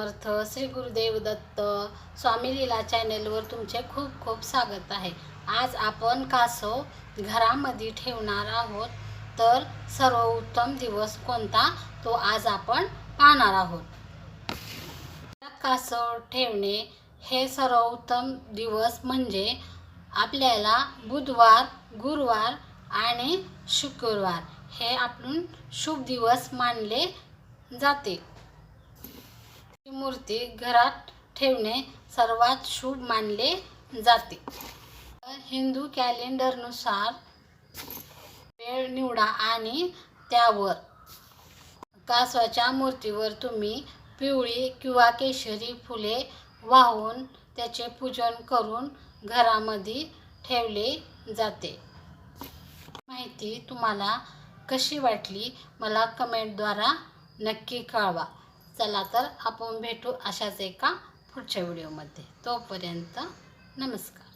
समर्थ श्री गुरुदेव दत्त स्वामी लीला चॅनेलवर तुमचे खूप खूप स्वागत आहे. आज आपण कासव घरामध्ये ठेवणार आहोत. तर सर्वोत्तम दिवस कोणता? तो आज आपण पाहणार आहोत. कासव ठेवणे हे सर्वोत्तम दिवस म्हणजे आपल्याला बुधवार गुरुवार आणि शुक्रवार हे आपण शुभ दिवस मानले जाते. मूर्ती घरात ठेवणे सर्वात शुभ मानले जाते. हिंदू कॅलेंडरनुसार वेळ निवडा आणि त्यावर कासवाच्या मूर्तीवर तुम्ही पिवळी किंवा केशरी फुले वाहून त्याचे पूजन करून घरामध्ये ठेवले जाते. माहिती तुम्हाला कशी वाटली मला कमेंटद्वारा नक्की कळवा. चला तर आपण भेटू अशाच एका पुढच्या व्हिडिओमध्ये. तोपर्यंत नमस्कार.